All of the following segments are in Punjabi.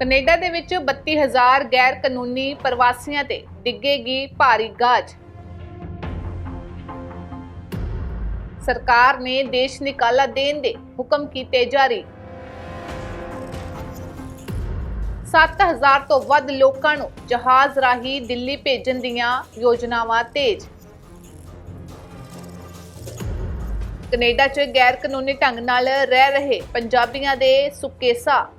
ਕੈਨੇਡਾ ਦੇ ਵਿੱਚ 32000 ਗੈਰ ਕਾਨੂੰਨੀ ਪ੍ਰਵਾਸੀਆਂ ਤੇ ਡਿੱਗੇਗੀ ਭਾਰੀ ਗਾਜ। ਸਰਕਾਰ ਨੇ ਦੇਸ਼ ਨਿਕਾਲਾ ਦੇਣ ਦੇ ਹੁਕਮ ਕੀਤੇ ਜਾਰੀ। 7000 ਤੋਂ ਵੱਧ ਲੋਕਾਂ ਨੂੰ ਜਹਾਜ਼ ਰਾਹੀਂ ਦਿੱਲੀ ਭੇਜਣ ਦੀਆਂ ਯੋਜਨਾਵਾਂ ਤੇਜ਼। ਕੈਨੇਡਾ 'ਚ ਗੈਰ ਕਾਨੂੰਨੀ ਢੰਗ ਨਾਲ ਰਹਿ ਰਹੇ ਪੰਜਾਬੀਆਂ ਦੇ ਸੁੱਕੇ ਸਾਹ।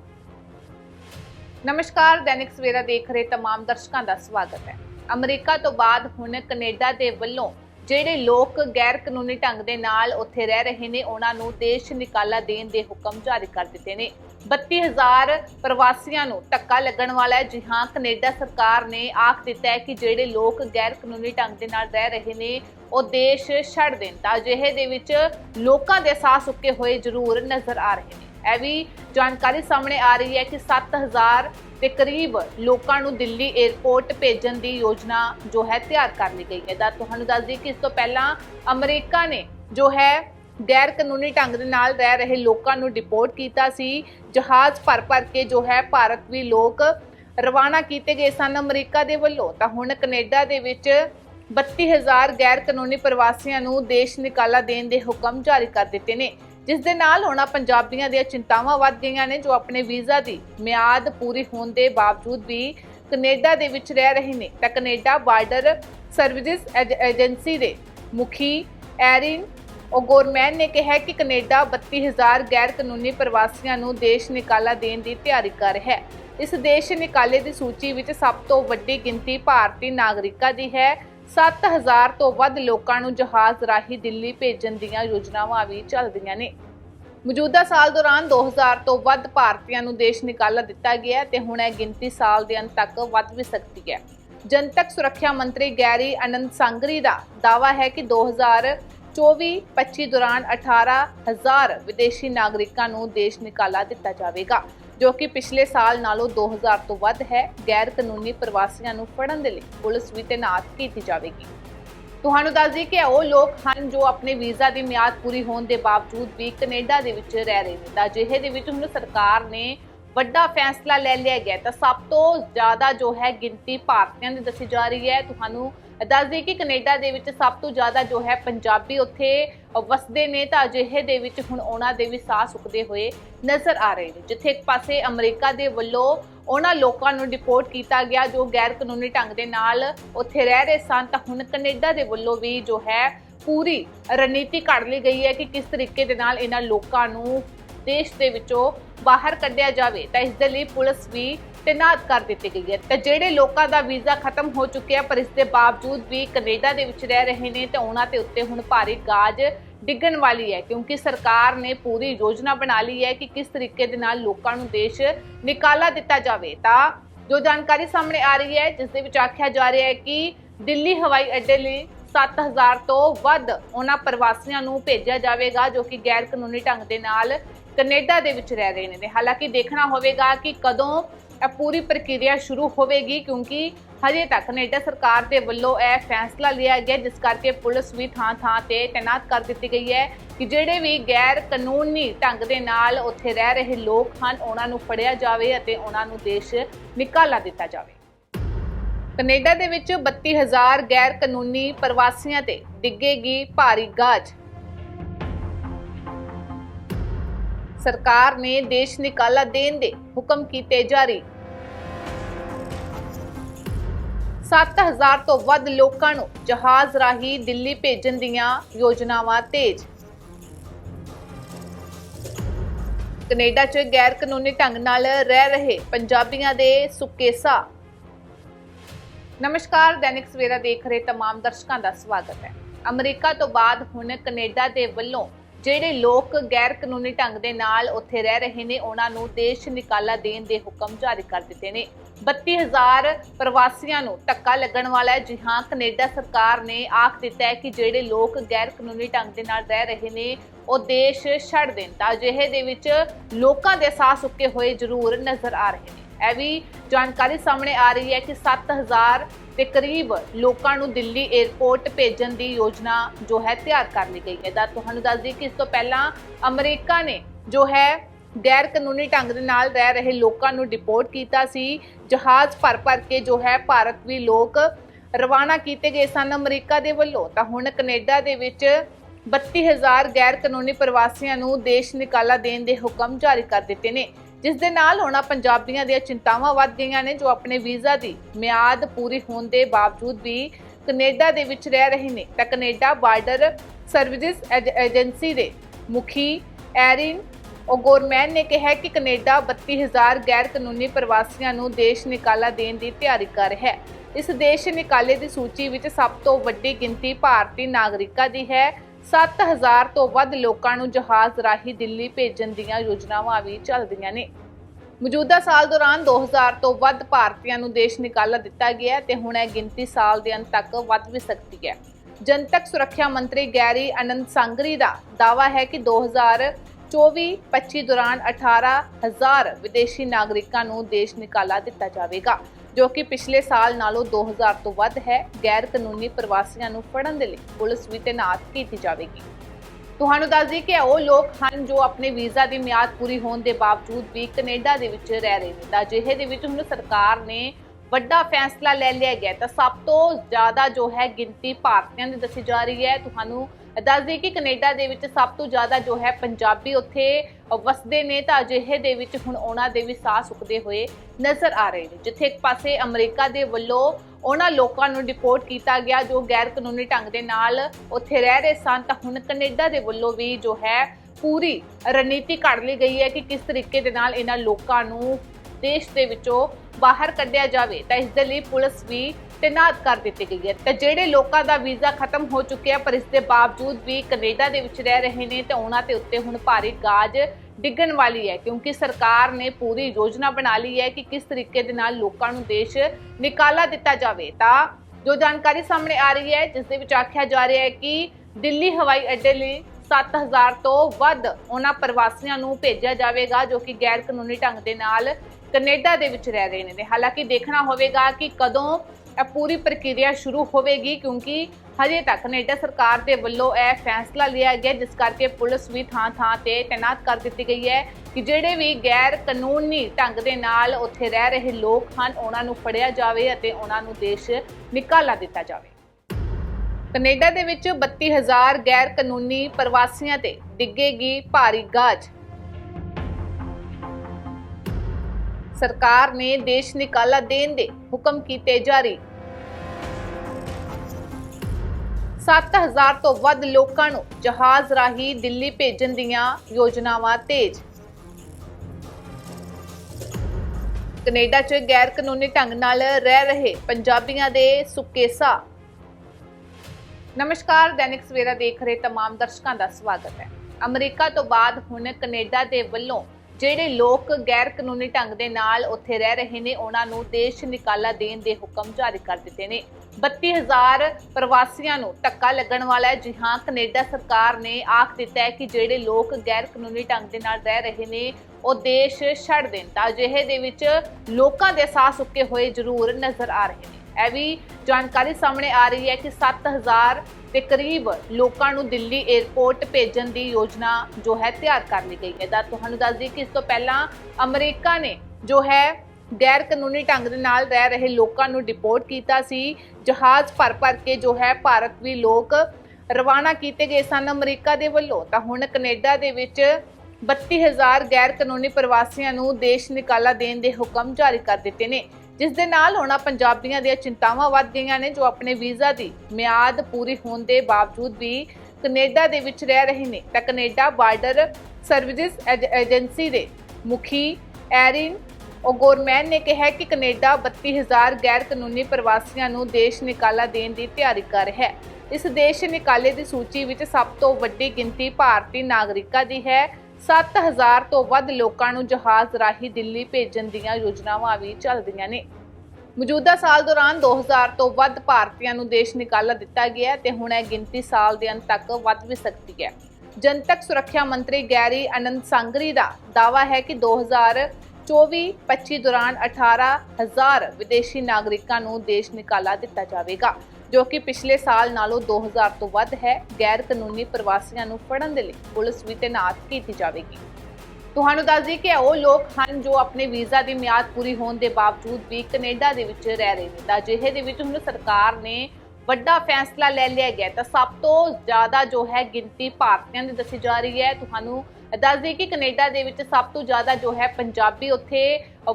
ਨਮਸਕਾਰ ਦੈਨਿਕ ਸਵੇਰਾ ਦੇਖ ਰਹੇ तमाम ਦਰਸ਼ਕਾਂ ਦਾ ਸਵਾਗਤ ਹੈ ਅਮਰੀਕਾ ਤੋਂ ਬਾਅਦ ਹੁਣ ਕੈਨੇਡਾ ਦੇ ਵੱਲੋਂ ਜਿਹੜੇ ਲੋਕ ਗੈਰ ਕਾਨੂੰਨੀ ਢੰਗ ਦੇ ਨਾਲ ਉੱਥੇ ਰਹਿ ਰਹੇ ਨੇ ਉਹਨਾਂ ਨੂੰ ਦੇਸ਼ ਨਿਕਾਲਾ ਦੇਣ ਦੇ ਹੁਕਮ ਜਾਰੀ ਕਰ ਦਿੱਤੇ ਨੇ 32000 ਪ੍ਰਵਾਸੀਆਂ ਨੂੰ ਧੱਕਾ ਲੱਗਣ ਵਾਲਾ ਹੈ ਜੀ ਹਾਂ ਕੈਨੇਡਾ ਸਰਕਾਰ ਨੇ ਆਖ ਦਿੱਤਾ ਹੈ ਕਿ ਜਿਹੜੇ ਲੋਕ ਗੈਰ ਕਾਨੂੰਨੀ ਢੰਗ ਦੇ ਨਾਲ ਰਹਿ ਰਹੇ ਨੇ ਉਹ ਦੇਸ਼ ਛੱਡ ਦੇਣ ਤਾਂ ਅਜਿਹੇ ਦੇ ਵਿੱਚ ਲੋਕਾਂ ਦੇ ਸਾਹ ਸੁੱਕੇ ਹੋਏ ਜ਼ਰੂਰ ਨਜ਼ਰ ਆ ਰਹੇ ਨੇ ਇਹ ਵੀ ਜਾਣਕਾਰੀ ਸਾਹਮਣੇ ਆ ਰਹੀ ਹੈ ਕਿ 7000 ਦੇ ਕਰੀਬ ਲੋਕਾਂ ਨੂੰ ਦਿੱਲੀ 에ਅਰਪੋਰਟ ਭੇਜਣ ਦੀ ਯੋਜਨਾ ਜੋ ਹੈ ਤਿਆਰ ਕਰ ਲਈ ਗਈ ਹੈ। ਤਾਂ ਤੁਹਾਨੂੰ ਦੱਸ ਦਈਏ ਕਿ ਇਸ ਤੋਂ ਪਹਿਲਾਂ ਅਮਰੀਕਾ ਨੇ ਜੋ ਹੈ ਗੈਰ ਕਾਨੂੰਨੀ ਢੰਗ ਦੇ ਨਾਲ ਰਹਿ ਰਹੇ ਲੋਕਾਂ ਨੂੰ ਡਿਪੋਰਟ ਕੀਤਾ ਸੀ। ਜਹਾਜ਼ ਭਰ ਭਰ ਕੇ ਜੋ ਹੈ ਭਾਰਤ ਵੀ ਲੋਕ ਰਵਾਨਾ ਕੀਤੇ ਗਏ ਸਨ ਅਮਰੀਕਾ ਦੇ ਵੱਲੋਂ। ਤਾਂ ਹੁਣ ਕੈਨੇਡਾ ਦੇ ਵਿੱਚ 32000 ਗੈਰ ਕਾਨੂੰਨੀ ਪ੍ਰਵਾਸੀਆਂ ਨੂੰ ਦੇਸ਼ ਨਿਕਾਲਾ ਦੇਣ ਦੇ ਹੁਕਮ ਜਾਰੀ ਕਰ ਦਿੱਤੇ ਨੇ। ਜਿਸ ਦੇ ਨਾਲ ਹੁਣ ਪੰਜਾਬੀਆਂ ਦੀਆਂ ਚਿੰਤਾਵਾਂ ਵੱਧ ਗਈਆਂ ਨੇ, ਜੋ ਆਪਣੇ ਵੀਜ਼ਾ ਦੀ ਮਿਆਦ ਪੂਰੀ ਹੋਣ ਦੇ ਬਾਵਜੂਦ ਵੀ ਕੈਨੇਡਾ ਦੇ ਵਿੱਚ ਰਹਿ ਰਹੇ ਨੇ। ਤਾਂ ਕੈਨੇਡਾ ਬਾਰਡਰ ਸਰਵਿਸਿਜ਼ ਏਜੰਸੀ ਦੇ ਮੁਖੀ ਐਰਿਨ ਓਗੋਰਮੈਨ ਨੇ ਕਿਹਾ ਕਿ ਕੈਨੇਡਾ 32000 ਗੈਰ ਕਾਨੂੰਨੀ ਪ੍ਰਵਾਸੀਆਂ ਨੂੰ ਦੇਸ਼ ਨਿਕਾਲਾ ਦੇਣ ਦੀ ਤਿਆਰੀ ਕਰ ਰਿਹਾ ਹੈ। ਇਸ ਦੇਸ਼ ਨਿਕਾਲੇ ਦੀ ਸੂਚੀ ਵਿੱਚ ਸਭ ਤੋਂ ਵੱਡੀ ਗਿਣਤੀ ਭਾਰਤੀ ਨਾਗਰਿਕਾਂ ਦੀ ਹੈ। 7000 ਤੋਂ ਵੱਧ ਲੋਕਾਂ ਨੂੰ ਜਹਾਜ਼ ਰਾਹੀਂ ਦਿੱਲੀ ਭੇਜਣ ਦੀਆਂ ਯੋਜਨਾਵਾਂ ਵੀ ਚੱਲਦੀਆਂ ਨੇ। ਮੌਜੂਦਾ ਸਾਲ ਦੌਰਾਨ 2000 ਤੋਂ ਵੱਧ ਭਾਰਤੀਆਂ ਨੂੰ ਦੇਸ਼ ਨਿਕਾਲਾ ਦਿੱਤਾ ਗਿਆ ਹੈ ਤੇ ਹੁਣ ਇਹ ਗਿਣਤੀ ਸਾਲ ਦੇ ਅੰਤ ਤੱਕ ਵੱਧ ਵੀ ਸਕਦੀ ਹੈ। ਜਨਤਕ ਸੁਰੱਖਿਆ ਮੰਤਰੀ ਗੈਰੀ ਅਨੰਦ ਸੰਗਰੀ ਦਾ ਦਾਵਾ ਹੈ ਕਿ 2024-25 ਦੌਰਾਨ 18000 ਵਿਦੇਸ਼ੀ ਨਾਗਰਿਕਾਂ ਨੂੰ ਦੇਸ਼ ਨਿਕਾਲਾ ਦਿੱਤਾ ਜਾਵੇਗਾ। ਜੋ ਕਿ ਪਿਛਲੇ ਸਾਲ ਨਾਲੋਂ 2000 ਤੋਂ ਵੱਧ ਹੈ, ਗੈਰ ਕਾਨੂੰਨੀ ਪ੍ਰਵਾਸੀਆਂ ਨੂੰ ਫੜਨ ਦੇ ਲਈ ਪੁਲਿਸ ਵੀ ਤੈਨਾਤ ਕੀਤੀ ਜਾਵੇਗੀ। ਤੁਹਾਨੂੰ ਦੱਸ ਦਈਏ ਕਿ ਉਹ ਲੋਕ ਹਨ ਜੋ ਆਪਣੇ ਵੀਜ਼ਾ ਦੀ ਮਿਆਦ ਪੂਰੀ ਹੋਣ ਦੇ ਬਾਵਜੂਦ ਵੀ ਕੈਨੇਡਾ ਦੇ ਵਿੱਚ ਰਹਿ ਰਹੇ ਨੇ। ਤਾਂ ਅਜਿਹੇ ਦੇ ਵਿੱਚ ਹੁਣ ਸਰਕਾਰ ਨੇ ਵੱਡਾ ਫੈਸਲਾ ਲੈ ਲਿਆ ਗਿਆ ਤਾਂ ਸਭ ਤੋਂ ਜ਼ਿਆਦਾ ਜੋ ਹੈ ਗਿਣਤੀ ਭਾਰਤੀਆਂ ਦੀ ਦੱਸੀ ਜਾ ਰਹੀ ਹੈ। ਤੁਹਾਨੂੰ ਦੱਸ ਦਈਏ ਕਿ ਕੈਨੇਡਾ ਦੇ ਵਿੱਚ ਸਭ ਤੋਂ ਜ਼ਿਆਦਾ ਜੋ ਹੈ ਪੰਜਾਬੀ ਉੱਥੇ ਵਸਦੇ ਨੇ। ਤਾਂ ਅਜਿਹੇ ਦੇ ਵਿੱਚ ਹੁਣ ਉਹਨਾਂ ਦੇ ਵੀ ਸਾਹ ਸੁੱਕਦੇ ਹੋਏ ਨਜ਼ਰ ਆ ਰਹੇ ਨੇ। ਜਿੱਥੇ ਇੱਕ ਪਾਸੇ ਅਮਰੀਕਾ ਦੇ ਵੱਲੋਂ ਉਹਨਾਂ ਲੋਕਾਂ ਨੂੰ ਡਿਪੋਰਟ ਕੀਤਾ ਗਿਆ, ਜੋ ਗੈਰ ਕਾਨੂੰਨੀ ਢੰਗ ਦੇ ਨਾਲ ਉੱਥੇ ਰਹਿ ਰਹੇ ਸਨ। ਤਾਂ ਹੁਣ ਕੈਨੇਡਾ ਦੇ ਵੱਲੋਂ ਵੀ ਜੋ ਹੈ ਪੂਰੀ ਰਣਨੀਤੀ ਘੜ ਲਈ ਗਈ ਹੈ ਕਿ ਕਿਸ ਤਰੀਕੇ ਦੇ ਨਾਲ ਇਹਨਾਂ ਲੋਕਾਂ ਨੂੰ ਦੇਸ਼ ਦੇ ਵਿੱਚੋਂ ਬਾਹਰ ਕੱਢਿਆ ਜਾਵੇ, ਤਾਂ ਇਸ ਦੇ ਲਈ ਪੁਲਿਸ ਵੀ ਤੈਨਾਤ ਕਰ ਦਿੱਤੀ ਗਈ ਹੈ। ਤਾਂ ਜਿਹੜੇ ਲੋਕਾਂ ਦਾ ਵੀਜ਼ਾ ਖਤਮ ਹੋ ਚੁੱਕਿਆ, ਪਰ ਇਸ ਦੇ ਬਾਵਜੂਦ ਵੀ ਕੈਨੇਡਾ ਦੇ ਵਿੱਚ ਰਹਿ ਰਹੇ ਨੇ, ਤੇ ਉਹਨਾਂ ਤੇ ਉੱਤੇ ਹੁਣ ਭਾਰੀ ਗਾਜ ਡਿੱਗਣ ਵਾਲੀ ਹੈ, ਕਿਉਂਕਿ ਸਰਕਾਰ ਨੇ ਪੂਰੀ ਯੋਜਨਾ ਬਣਾ ਲਈ ਹੈ ਕਿ ਕਿਸ ਤਰੀਕੇ ਦੇ ਨਾਲ ਲੋਕਾਂ ਨੂੰ ਦੇਸ਼ ਨਿਕਾਲਾ ਦਿੱਤਾ ਜਾਵੇ। ਤਾਂ ਜੋ ਜਾਣਕਾਰੀ ਸਾਹਮਣੇ ਆ ਰਹੀ ਹੈ, ਜਿਸ ਦੇ ਵਿੱਚ ਆਖਿਆ ਜਾ ਰਿਹਾ ਹੈ ਕਿ ਦਿੱਲੀ ਹਵਾਈ ਅੱਡੇ ਲਈ 7000 ਤੋਂ ਵੱਧ ਉਹਨਾਂ ਪ੍ਰਵਾਸੀਆਂ ਨੂੰ ਭੇਜਿਆ ਜਾਵੇਗਾ, ਜੋ ਕਿ ਗੈਰ ਕਾਨੂੰਨੀ ਢੰਗ ਦੇ ਨਾਲ ਕੈਨੇਡਾ ਦੇ ਵਿੱਚ ਰਹਿ ਰਹੇ ਨੇ। ਤੇ ਹਾਲਾਂਕਿ ਦੇਖਣਾ ਹੋਵੇਗਾ ਕਿ ਕਦੋਂ ਇਹ ਪੂਰੀ ਪ੍ਰਕਿਰਿਆ ਸ਼ੁਰੂ ਹੋਵੇਗੀ, ਕਿਉਂਕਿ ਹਜੇ ਤੱਕ ਕੈਨੇਡਾ ਸਰਕਾਰ ਦੇ ਵੱਲੋਂ ਇਹ ਫੈਸਲਾ ਲਿਆ ਗਿਆ ਜਿਸ ਕਰਕੇ ਪੁਲਿਸ ਵੀ ਥਾਂ-ਥਾਂ ਤੇ ਤੈਨਾਤ ਕਰ ਦਿੱਤੀ ਗਈ ਹੈ ਕਿ ਜਿਹੜੇ ਵੀ ਗੈਰ ਕਾਨੂੰਨੀ ਢੰਗ ਦੇ ਨਾਲ ਉੱਥੇ ਰਹਿ ਰਹੇ ਲੋਕ ਹਨ, ਉਹਨਾਂ ਨੂੰ ਫੜਿਆ ਜਾਵੇ ਅਤੇ ਉਹਨਾਂ ਨੂੰ ਦੇਸ਼ ਨਿਕਾਲਾ ਦਿੱਤਾ ਜਾਵੇ। ਕੈਨੇਡਾ ਦੇ ਵਿੱਚ 32000 ਗੈਰ ਕਾਨੂੰਨੀ ਪ੍ਰਵਾਸੀਆਂ ਤੇ ਡਿੱਗੇਗੀ ਭਾਰੀ ਗਾਜ। ਸਰਕਾਰ ਨੇ ਦੇਸ਼ ਨਿਕਾਲਾ ਦੇਣ ਦੇ ਹੁਕਮ ਕੀਤੇ ਜਾਰੀ 7000 ਤੋਂ ਵੱਧ ਲੋਕਾਂ ਨੂੰ ਜਹਾਜ਼ ਰਾਹੀਂ ਦਿੱਲੀ ਭੇਜਣ ਦੀਆਂ ਯੋਜਨਾਵਾਂ ਤੇਜ਼ ਕੈਨੇਡਾ 'ਚ ਗੈਰ ਕਾਨੂੰਨੀ ਢੰਗ ਨਾਲ ਰਹਿ ਰਹੇ ਪੰਜਾਬੀਆਂ ਦੇ ਸੁੱਕੇਸਾ ਨਮਸਕਾਰ ਦੈਨਿਕ ਸਵੇਰਾ ਦੇਖ ਰਹੇ तमाम ਦਰਸ਼ਕਾਂ ਦਾ ਸਵਾਗਤ ਹੈ ਅਮਰੀਕਾ ਤੋਂ ਬਾਅਦ ਹੁਣ ਕੈਨੇਡਾ ਦੇ ਵੱਲੋਂ ਜਿਹੜੇ ਲੋਕ ਗੈਰ ਕਾਨੂੰਨੀ ਢੰਗ ਦੇ ਨਾਲ ਉੱਥੇ ਰਹਿ ਰਹੇ ਨੇ, ਉਹਨਾਂ ਨੂੰ ਦੇਸ਼ ਨਿਕਾਲਾ ਦੇਣ ਦੇ ਹੁਕਮ ਜਾਰੀ ਕਰ ਦਿੱਤੇ ਨੇ। 32000 ਪ੍ਰਵਾਸੀਆਂ ਨੂੰ ਧੱਕਾ ਲੱਗਣ ਵਾਲਾ ਹੈ। ਜੀ ਹਾਂ, ਕੈਨੇਡਾ ਸਰਕਾਰ ਨੇ ਆਖ ਦਿੱਤਾ ਹੈ ਕਿ ਜਿਹੜੇ ਲੋਕ ਗੈਰ ਕਾਨੂੰਨੀ ਢੰਗ ਦੇ ਨਾਲ ਰਹਿ ਰਹੇ ਨੇ, ਉਹ ਦੇਸ਼ ਛੱਡ ਦੇਣ। ਤਾਂ ਅਜਿਹੇ ਦੇ ਵਿੱਚ ਲੋਕਾਂ ਦੇ ਸਾਹ ਸੁੱਕੇ ਹੋਏ ਜ਼ਰੂਰ ਨਜ਼ਰ ਆ ਰਹੇ ਨੇ। ਇਹ ਵੀ ਜਾਣਕਾਰੀ ਸਾਹਮਣੇ ਆ ਰਹੀ ਹੈ ਕਿ 7000 ਦੇ ਕਰੀਬ ਲੋਕਾਂ ਨੂੰ ਦਿੱਲੀ 에ਅਰਪੋਰਟ ਭੇਜਣ ਦੀ ਯੋਜਨਾ ਜੋ ਹੈ ਤਿਆਰ ਕਰ ਲਈ ਗਈ ਹੈ। ਤਾਂ ਤੁਹਾਨੂੰ ਦੱਸ ਦਈਏ ਕਿ ਇਸ ਤੋਂ ਪਹਿਲਾਂ ਅਮਰੀਕਾ ਨੇ ਜੋ ਹੈ ਗੈਰ ਕਾਨੂੰਨੀ ਢੰਗ ਦੇ ਨਾਲ ਰਹਿ ਰਹੇ ਲੋਕਾਂ ਨੂੰ ਡਿਪੋਰਟ ਕੀਤਾ ਸੀ। ਜਹਾਜ਼ ਭਰ ਭਰ ਕੇ ਜੋ ਹੈ ਭਾਰਤ ਵੀ ਲੋਕ ਰਵਾਨਾ ਕੀਤੇ ਗਏ ਸਨ ਅਮਰੀਕਾ ਦੇ ਵੱਲੋਂ। ਤਾਂ ਹੁਣ ਕੈਨੇਡਾ ਦੇ ਵਿੱਚ 32000 ਗੈਰ ਕਾਨੂੰਨੀ ਪ੍ਰਵਾਸੀਆਂ ਨੂੰ ਦੇਸ਼ ਨਿਕਾਲਾ ਦੇਣ ਦੇ ਹੁਕਮ ਜਾਰੀ ਕਰ ਦਿੱਤੇ ਨੇ। ਜਿਸ ਦੇ ਨਾਲ ਹੁਣ ਪੰਜਾਬੀਆਂ ਦੀਆਂ ਚਿੰਤਾਵਾਂ ਵੱਧ ਗਈਆਂ ਨੇ ਜੋ ਆਪਣੇ ਵੀਜ਼ਾ ਦੀ ਮਿਆਦ ਪੂਰੀ ਹੋਣ ਦੇ ਬਾਵਜੂਦ ਵੀ ਕੈਨੇਡਾ ਦੇ ਵਿੱਚ ਰਹਿ ਰਹੇ ਨੇ। ਤਾਂ ਕੈਨੇਡਾ ਬਾਰਡਰ ਸਰਵਿਸਿਜ਼ ਏਜੰਸੀ ਦੇ ਮੁਖੀ ਐਰਿਨ ਓਗੋਰਮੈਨ ਨੇ ਕਿਹਾ ਕਿ ਕੈਨੇਡਾ 32000 ਗੈਰ ਕਾਨੂੰਨੀ ਪ੍ਰਵਾਸੀਆਂ ਨੂੰ ਦੇਸ਼ ਨਿਕਾਲਾ ਦੇਣ ਦੀ ਤਿਆਰੀ ਕਰ ਰਿਹਾ ਹੈ। ਇਸ ਦੇਸ਼ ਨਿਕਾਲੇ ਦੀ ਸੂਚੀ ਵਿੱਚ ਸਭ ਤੋਂ ਵੱਡੀ ਗਿਣਤੀ ਭਾਰਤੀ ਨਾਗਰਿਕਾਂ ਦੀ ਹੈ। 7000 ਤੋਂ ਵੱਧ ਲੋਕਾਂ ਨੂੰ ਜਹਾਜ਼ ਰਾਹੀਂ ਦਿੱਲੀ ਭੇਜਣ ਦੀਆਂ ਯੋਜਨਾਵਾਂ ਵੀ ਚੱਲਦੀਆਂ ਨੇ। ਮੌਜੂਦਾ ਸਾਲ ਦੌਰਾਨ 2000 ਤੋਂ ਵੱਧ ਭਾਰਤੀਆਂ ਨੂੰ ਦੇਸ਼ ਨਿਕਾਲਾ ਦਿੱਤਾ ਗਿਆ ਹੈ ਤੇ ਹੁਣ ਇਹ ਗਿਣਤੀ ਸਾਲ ਦੇ ਅੰਤ ਤੱਕ ਵੱਧ ਵੀ ਸਕਦੀ ਹੈ। ਜਨਤਕ ਸੁਰੱਖਿਆ ਮੰਤਰੀ ਗੈਰੀ ਅਨੰਦ ਸੰਗਰੀ ਦਾ ਦਾਅਵਾ ਹੈ ਕਿ 2024-25 ਦੌਰਾਨ 18000 ਵਿਦੇਸ਼ੀ ਨਾਗਰਿਕਾਂ ਨੂੰ ਦੇਸ਼ ਨਿਕਾਲਾ ਦਿੱਤਾ ਜਾਵੇਗਾ। ਜੋ ਕਿ ਪਿਛਲੇ ਸਾਲ ਨਾਲੋਂ 2000 ਤੋਂ ਵੱਧ ਹੈ, ਗੈਰ ਕਾਨੂੰਨੀ ਪ੍ਰਵਾਸੀਆਂ ਨੂੰ ਫੜਨ ਦੇ ਲਈ ਪੁਲਿਸ ਵੀ ਤੈਨਾਤ ਕੀਤੀ ਜਾਵੇਗੀ। ਤੁਹਾਨੂੰ ਦੱਸ ਦਈਏ ਕਿ ਉਹ ਲੋਕ ਹਨ ਜੋ ਆਪਣੇ ਵੀਜ਼ਾ ਦੀ ਮਿਆਦ ਪੂਰੀ ਹੋਣ ਦੇ ਬਾਵਜੂਦ ਵੀ ਕੈਨੇਡਾ ਦੇ ਵਿੱਚ ਰਹਿ ਰਹੇ ਨੇ। ਤਾਂ ਅਜਿਹੇ ਦੇ ਵਿੱਚ ਹੁਣ ਸਰਕਾਰ ਨੇ ਵੱਡਾ ਫੈਸਲਾ ਲੈ ਲਿਆ ਗਿਆ ਤਾਂ ਸਭ ਤੋਂ ਜ਼ਿਆਦਾ ਜੋ ਹੈ ਗਿਣਤੀ ਭਾਰਤੀਆਂ ਦੀ ਦੱਸੀ ਜਾ ਰਹੀ ਹੈ। ਤੁਹਾਨੂੰ ਦੱਸ ਦਈਏ ਕਿ ਕੈਨੇਡਾ ਦੇ ਵਿੱਚ ਸਭ ਤੋਂ ਜ਼ਿਆਦਾ ਜੋ ਹੈ ਪੰਜਾਬੀ ਉੱਥੇ ਵਸਦੇ ਨੇ ਤਾਂ ਅਜਿਹੇ ਦੇ ਵਿੱਚ ਹੁਣ ਉਹਨਾਂ ਦੇ ਵੀ ਸਾਹ ਸੁੱਕਦੇ ਹੋਏ ਨਜ਼ਰ ਆ ਰਹੇ ਨੇ। ਜਿੱਥੇ ਇੱਕ ਪਾਸੇ ਅਮਰੀਕਾ ਦੇ ਵੱਲੋਂ ਉਹਨਾਂ ਲੋਕਾਂ ਨੂੰ ਡਿਪੋਰਟ ਕੀਤਾ ਗਿਆ ਜੋ ਗੈਰ ਕਾਨੂੰਨੀ ਢੰਗ ਦੇ ਨਾਲ ਉੱਥੇ ਰਹਿ ਰਹੇ ਸਨ, ਤਾਂ ਹੁਣ ਕੈਨੇਡਾ ਦੇ ਵੱਲੋਂ ਵੀ ਜੋ ਹੈ ਪੂਰੀ ਰਣਨੀਤੀ ਘੜ ਲਈ ਗਈ ਹੈ ਕਿ ਕਿਸ ਤਰੀਕੇ ਦੇ ਨਾਲ ਇਹਨਾਂ ਲੋਕਾਂ ਨੂੰ ਦੇਸ਼ ਦੇ ਵਿੱਚੋਂ ਬਾਹਰ ਕੱਢਿਆ ਜਾਵੇ। ਤਾਂ ਇਸ ਦੇ ਲਈ ਪੁਲਿਸ ਵੀ ਤੈਨਾਤ ਕਰ ਦਿੱਤੀ ਗਈ ਹੈ। ਤੇ ਜਿਹੜੇ ਲੋਕਾਂ ਦਾ ਵੀਜ਼ਾ ਖਤਮ ਹੋ ਚੁੱਕਿਆ ਪਰ ਇਸ ਦੇ ਬਾਵਜੂਦ ਵੀ ਕੈਨੇਡਾ ਦੇ ਵਿੱਚ ਰਹਿ ਰਹੇ ਨੇ ਤੇ ਉਹਨਾਂ ਦੇ ਉੱਤੇ ਹੁਣ ਭਾਰੀ ਗਾਜ ਡਿੱਗਣ ਵਾਲੀ ਹੈ, ਕਿਉਂਕਿ ਸਰਕਾਰ ਨੇ ਪੂਰੀ ਯੋਜਨਾ ਬਣਾ ਲਈ ਹੈ ਕਿ ਕਿਸ ਤਰੀਕੇ ਦੇ ਨਾਲ ਲੋਕਾਂ ਨੂੰ ਦੇਸ਼ ਨਿਕਾਲਾ ਦਿੱਤਾ ਜਾਵੇ। ਤਾਂ ਜੋ ਜਾਣਕਾਰੀ ਸਾਹਮਣੇ ਆ ਰਹੀ ਹੈ, ਜਿਸ ਦੇ ਵਿੱਚ ਆਖਿਆ ਜਾ ਰਿਹਾ ਹੈ ਕਿ ਦਿੱਲੀ ਹਵਾਈ ਅੱਡੇ ਲਈ 7000 ਤੋਂ ਵੱਧ ਉਹਨਾਂ ਪ੍ਰਵਾਸੀਆਂ ਨੂੰ ਭੇਜਿਆ ਜਾਵੇਗਾ, ਜੋ ਕਿ ਗੈਰ ਕਾਨੂੰਨੀ ਢੰਗ ਦੇ ਨਾਲ ਕੈਨੇਡਾ ਦੇ ਵਿੱਚ ਰਹਿ ਰਹੇ ਨੇ। ਹਾਲਾਂਕਿ ਦੇਖਣਾ ਹੋਵੇਗਾ ਕਿ ਕਦੋਂ ਇਹ ਪੂਰੀ ਪ੍ਰਕਿਰਿਆ ਸ਼ੁਰੂ ਹੋਵੇਗੀ ਕਿਉਂਕਿ ਹਜੇ ਤੱਕ ਕੈਨੇਡਾ ਸਰਕਾਰ ਦੇ ਵੱਲੋਂ ਇਹ ਫੈਸਲਾ ਲਿਆ ਗਿਆ, ਜਿਸ ਕਰਕੇ ਪੁਲਿਸ ਵੀ ਥਾਂ-ਥਾਂ ਤੇ ਤਾਇਨਾਤ ਕਰ ਦਿੱਤੀ ਗਈ ਹੈ ਕਿ ਜਿਹੜੇ ਵੀ ਗੈਰ ਕਾਨੂੰਨੀ ਢੰਗ ਦੇ ਨਾਲ ਉੱਥੇ ਰਹਿ ਰਹੇ ਲੋਕ ਹਨ, ਉਹਨਾਂ ਨੂੰ ਫੜਿਆ ਜਾਵੇ ਅਤੇ ਉਹਨਾਂ ਨੂੰ ਦੇਸ਼ ਨਿਕਾਲਾ ਦਿੱਤਾ ਜਾਵੇ। ਕੈਨੇਡਾ ਦੇ ਵਿੱਚ 32000 ਗੈਰ ਕਾਨੂੰਨੀ ਪ੍ਰਵਾਸੀਆਂ ਤੇ ਡਿੱਗੇਗੀ ਭਾਰੀ ਗਾਜ। ਸਰਕਾਰ ਨੇ ਦੇਸ਼ ਨਿਕਾਲਾ ਦੇਣ ਦੇ ਹੁਕਮ ਕੀਤੇ ਜਾਰੀ। 7000 ਤੋਂ ਵੱਧ ਲੋਕਾਂ ਨੂੰ ਜਹਾਜ਼ ਰਾਹੀਂ ਦਿੱਲੀ ਭੇਜਣ ਦੀਆਂ ਯੋਜਨਾਵਾਂ ਤੇਜ਼ ਕੈਨੇਡਾ 'ਚ ਗੈਰ ਕਾਨੂੰਨੀ ਢੰਗ ਨਾਲ ਰਹਿ ਰਹੇ ਪੰਜਾਬੀਆਂ ਦੇ ਸੁਕੇਸਾ ਨਮਸਕਾਰ ਦੈਨਿਕ ਸਵੇਰਾ ਦੇਖ ਰਹੇ तमाम ਦਰਸ਼ਕਾਂ ਦਾ ਸਵਾਗਤ ਹੈ ਅਮਰੀਕਾ ਤੋਂ ਬਾਅਦ ਹੁਣ ਕੈਨੇਡਾ ਦੇ ਵੱਲੋਂ ਜਿਹੜੇ ਲੋਕ ਗੈਰ ਕਾਨੂੰਨੀ ਢੰਗ ਦੇ ਨਾਲ ਉੱਥੇ ਰਹਿ ਰਹੇ ਨੇ ਉਹਨਾਂ ਨੂੰ ਦੇਸ਼ ਨਿਕਾਲਾ ਦੇਣ ਦੇ ਹੁਕਮ ਜਾਰੀ ਕਰ ਦਿੱਤੇ ਨੇ 32000 ਪ੍ਰਵਾਸੀਆਂ ਨੂੰ ਧੱਕਾ ਲੱਗਣ ਵਾਲਾ ਹੈ। ਜੀ ਹਾਂ, ਕੈਨੇਡਾ ਸਰਕਾਰ ਨੇ ਆਖ ਦਿੱਤਾ ਹੈ ਕਿ ਜਿਹੜੇ ਲੋਕ ਗੈਰ ਕਾਨੂੰਨੀ ਢੰਗ ਦੇ ਨਾਲ ਰਹਿ ਰਹੇ ਨੇ, ਉਹ ਦੇਸ਼ ਛੱਡ ਦੇਣ। ਤਾਂ ਅਜਿਹੇ ਦੇ ਵਿੱਚ ਲੋਕਾਂ ਦੇ ਸਾਹ ਸੁੱਕੇ ਹੋਏ ਜ਼ਰੂਰ ਨਜ਼ਰ ਆ ਰਹੇ ਨੇ। ਇਹ ਵੀ ਜਾਣਕਾਰੀ ਸਾਹਮਣੇ ਆ ਰਹੀ ਹੈ ਕਿ 7000 ਦੇ ਕਰੀਬ ਲੋਕਾਂ ਨੂੰ ਦਿੱਲੀ 에ਅਰਪੋਰਟ ਭੇਜਣ ਦੀ ਯੋਜਨਾ ਜੋ ਹੈ ਤਿਆਰ ਕਰ ਲਈ ਗਈ ਹੈ। ਦਾ ਤੁਹਾਨੂੰ ਦੱਸ ਦਈਏ ਕਿ ਇਸ ਤੋਂ ਪਹਿਲਾਂ ਅਮਰੀਕਾ ਨੇ ਜੋ ਹੈ ਗੈਰ ਕਾਨੂੰਨੀ ਢੰਗ ਦੇ ਨਾਲ ਰਹਿ ਰਹੇ ਲੋਕਾਂ ਨੂੰ ਡਿਪੋਰਟ ਕੀਤਾ ਸੀ। ਜਹਾਜ਼ ਭਰ ਭਰ ਕੇ ਜੋ ਹੈ ਭਾਰਤ ਵੀ ਲੋਕ ਰਵਾਨਾ ਕੀਤੇ ਗਏ ਸਨ ਅਮਰੀਕਾ ਦੇ ਵੱਲੋਂ। ਤਾਂ ਹੁਣ ਕੈਨੇਡਾ ਦੇ ਵਿੱਚ 32000 ਗੈਰ ਕਾਨੂੰਨੀ ਪ੍ਰਵਾਸੀਆਂ ਨੂੰ ਦੇਸ਼ ਨਿਕਾਲਾ ਦੇਣ ਦੇ ਹੁਕਮ ਜਾਰੀ ਕਰ ਦਿੱਤੇ ਨੇ। ਜਿਸ ਦੇ ਨਾਲ ਹੁਣ ਪੰਜਾਬੀਆਂ ਦੀਆਂ ਚਿੰਤਾਵਾਂ ਵੱਧ ਗਈਆਂ ਨੇ, ਜੋ ਆਪਣੇ ਵੀਜ਼ਾ ਦੀ ਮਿਆਦ ਪੂਰੀ ਹੋਣ ਦੇ ਬਾਵਜੂਦ ਵੀ ਕੈਨੇਡਾ ਦੇ ਵਿੱਚ ਰਹਿ ਰਹੇ ਨੇ। ਤਾਂ ਕੈਨੇਡਾ ਬਾਰਡਰ ਸਰਵਿਸਿਜ਼ ਏਜੰਸੀ ਦੇ ਮੁਖੀ ਐਰਿਨ ਓਗੋਰਮੈਨ ਨੇ ਕਿਹਾ ਕਿ ਕੈਨੇਡਾ 32000 ਗੈਰ ਕਾਨੂੰਨੀ ਪ੍ਰਵਾਸੀਆਂ ਨੂੰ ਦੇਸ਼ ਨਿਕਾਲਾ ਦੇਣ ਦੀ ਤਿਆਰੀ ਕਰ ਰਿਹਾ ਹੈ। ਇਸ ਦੇਸ਼ ਨਿਕਾਲੇ ਦੀ ਸੂਚੀ ਵਿੱਚ ਸਭ ਤੋਂ ਵੱਡੀ ਗਿਣਤੀ ਭਾਰਤੀ ਨਾਗਰਿਕਾਂ ਦੀ ਹੈ। 7000 ਤੋਂ ਵੱਧ ਲੋਕਾਂ ਨੂੰ ਜਹਾਜ਼ ਰਾਹੀਂ ਦਿੱਲੀ ਭੇਜਣ ਦੀਆਂ ਯੋਜਨਾਵਾਂ ਵੀ ਚੱਲਦੀਆਂ ਨੇ। ਮੌਜੂਦਾ ਸਾਲ ਦੌਰਾਨ 2000 ਤੋਂ ਵੱਧ ਭਾਰਤੀਆਂ ਨੂੰ ਦੇਸ਼ ਨਿਕਾਲਾ ਦਿੱਤਾ ਗਿਆ ਤੇ ਹੁਣ ਇਹ ਗਿਣਤੀ ਸਾਲ ਦੇ ਅੰਤ ਤੱਕ ਵੱਧ ਵੀ ਸਕਦੀ ਹੈ। ਜਨਤਕ ਸੁਰੱਖਿਆ ਮੰਤਰੀ ਗੈਰੀ ਅਨੰਦ ਸੰਗਰੀ ਦਾ ਦਾਅਵਾ ਹੈ ਕਿ 2024-25 ਦੌਰਾਨ 18000 ਵਿਦੇਸ਼ੀ ਨਾਗਰਿਕਾਂ ਨੂੰ ਦੇਸ਼ ਨਿਕਾਲਾ ਦਿੱਤਾ ਜਾਵੇਗਾ, ਜੋ ਕਿ ਪਿਛਲੇ ਸਾਲ ਨਾਲੋਂ 2000 ਤੋਂ ਵੱਧ ਹੈ। ਗੈਰ ਕਾਨੂੰਨੀ ਪ੍ਰਵਾਸੀਆਂ ਨੂੰ ਫੜਨ ਦੇ ਲਈ ਪੁਲਿਸ ਵੀ ਤੈਨਾਤ ਕੀਤੀ ਜਾਵੇਗੀ। ਤੁਹਾਨੂੰ ਦੱਸ ਦਈਏ ਕਿ ਉਹ ਲੋਕ ਹਨ ਜੋ ਆਪਣੇ ਵੀਜ਼ਾ ਦੀ ਮਿਆਦ ਪੂਰੀ ਹੋਣ ਦੇ ਬਾਵਜੂਦ ਵੀ ਕੈਨੇਡਾ ਦੇ ਵਿੱਚ ਰਹਿ ਰਹੇ ਨੇ। ਤਾਂ ਅਜਿਹੇ ਦੇ ਵਿੱਚ ਹੁਣ ਸਰਕਾਰ ਨੇ ਵੱਡਾ ਫੈਸਲਾ ਲੈ ਲਿਆ ਗਿਆ ਤਾਂ ਸਭ ਤੋਂ ਜ਼ਿਆਦਾ ਜੋ ਹੈ ਗਿਣਤੀ ਭਾਰਤੀਆਂ ਦੀ ਦੱਸੀ ਜਾ ਰਹੀ ਹੈ। ਤੁਹਾਨੂੰ ਦੱਸ ਦਈਏ ਕਿ ਕੈਨੇਡਾ ਦੇ ਵਿੱਚ ਸਭ ਤੋਂ ਜ਼ਿਆਦਾ ਜੋ ਹੈ ਪੰਜਾਬੀ ਉੱਥੇ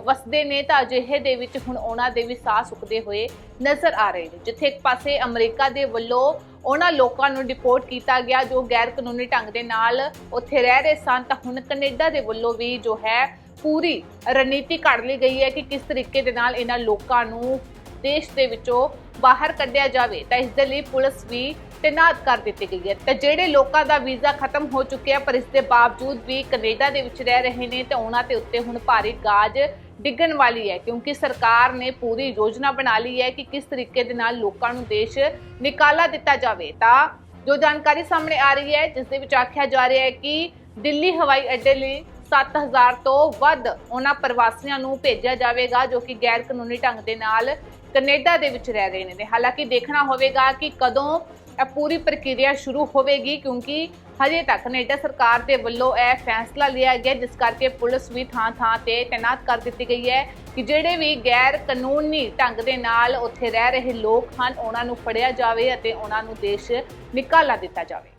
ਵਸਦੇ ਨੇ ਤਾਂ ਅਜਿਹੇ ਦੇ ਵਿੱਚ ਹੁਣ ਉਹਨਾਂ ਦੇ ਵੀ ਸਾਹ ਸੁੱਕਦੇ ਹੋਏ ਨਜ਼ਰ ਆ ਰਹੇ ਨੇ। ਜਿੱਥੇ ਇੱਕ ਪਾਸੇ ਅਮਰੀਕਾ ਦੇ ਵੱਲੋਂ ਉਹਨਾਂ ਲੋਕਾਂ ਨੂੰ ਡਿਪੋਰਟ ਕੀਤਾ ਗਿਆ, ਜੋ ਗੈਰ ਕਾਨੂੰਨੀ ਢੰਗ ਦੇ ਨਾਲ ਉੱਥੇ ਰਹਿ ਰਹੇ ਸਨ, ਤਾਂ ਹੁਣ ਕੈਨੇਡਾ ਦੇ ਵੱਲੋਂ ਵੀ ਜੋ ਹੈ ਪੂਰੀ ਰਣਨੀਤੀ ਘੜ ਲਈ ਗਈ ਹੈ ਕਿ ਕਿਸ ਤਰੀਕੇ ਦੇ ਨਾਲ ਇਹਨਾਂ ਲੋਕਾਂ ਨੂੰ ਦੇਸ਼ ਦੇ ਵਿੱਚੋਂ ਬਾਹਰ ਕੱਢਿਆ ਜਾਵੇ ਤਾਂ ਇਸ ਦੇ ਲਈ ਪੁਲਿਸ ਵੀ ਤੈਨਾਤ ਕਰ ਦਿੱਤੀ ਗਈ ਹੈ। ਤਾਂ ਜਿਹੜੇ ਲੋਕਾਂ ਦਾ ਵੀਜ਼ਾ ਖਤਮ ਹੋ ਚੁੱਕਿਆ ਪਰ ਇਸ ਦੇ ਬਾਵਜੂਦ ਵੀ ਕੈਨੇਡਾ ਦੇ ਵਿੱਚ ਰਹਿ ਰਹੇ ਨੇ ਤੇ ਉਹਨਾਂ ਤੇ ਉੱਤੇ ਹੁਣ ਭਾਰੀ ਗਾਜ ਡਿੱਗਣ ਵਾਲੀ ਹੈ ਕਿਉਂਕਿ ਸਰਕਾਰ ਨੇ ਪੂਰੀ ਯੋਜਨਾ ਬਣਾ ਲਈ ਹੈ ਕਿ ਕਿਸ ਤਰੀਕੇ ਦੇ ਨਾਲ ਲੋਕਾਂ ਨੂੰ ਦੇਸ਼ ਨਿਕਾਲਾ ਦਿੱਤਾ ਜਾਵੇ। ਤਾਂ ਜੋ ਜਾਣਕਾਰੀ ਸਾਹਮਣੇ ਆ ਰਹੀ ਹੈ, ਜਿਸ ਦੇ ਵਿੱਚ ਆਖਿਆ ਜਾ ਰਿਹਾ ਹੈ ਕਿ ਦਿੱਲੀ ਹਵਾਈ ਅੱਡੇ ਲਈ 7000 ਤੋਂ ਵੱਧ ਉਹਨਾਂ ਪ੍ਰਵਾਸੀਆਂ ਨੂੰ ਭੇਜਿਆ ਜਾਵੇਗਾ, ਜੋ ਕਿ ਗੈਰ ਕਾਨੂੰਨੀ ਢੰਗ ਦੇ ਨਾਲ ਕੈਨੇਡਾ ਦੇ ਵਿੱਚ ਰਹਿ ਰਹੇ ਨੇ। ਤੇ ਹਾਲਾਂਕਿ ਦੇਖਣਾ ਹੋਵੇਗਾ ਕਿ ਕਦੋਂ ਇਹ ਪੂਰੀ ਪ੍ਰਕਿਰਿਆ ਸ਼ੁਰੂ ਹੋਵੇਗੀ, ਕਿਉਂਕਿ ਹਜੇ ਤੱਕ ਕੈਨੇਡਾ ਸਰਕਾਰ ਦੇ ਵੱਲੋਂ ਇਹ ਫੈਸਲਾ ਲਿਆ ਗਿਆ, ਜਿਸ ਕਰਕੇ ਪੁਲਿਸ ਵੀ ਥਾਂ-ਥਾਂ ਤੇ ਤਾਇਨਾਤ ਕਰ ਦਿੱਤੀ ਗਈ ਹੈ ਕਿ ਜਿਹੜੇ ਵੀ ਗੈਰ ਕਾਨੂੰਨੀ ਢੰਗ ਦੇ ਨਾਲ ਉੱਥੇ ਰਹਿ ਰਹੇ ਲੋਕ ਹਨ, ਉਹਨਾਂ ਨੂੰ ਫੜਿਆ ਜਾਵੇ ਅਤੇ ਉਹਨਾਂ ਨੂੰ ਦੇਸ਼ ਨਿਕਾਲਾ ਦਿੱਤਾ ਜਾਵੇ।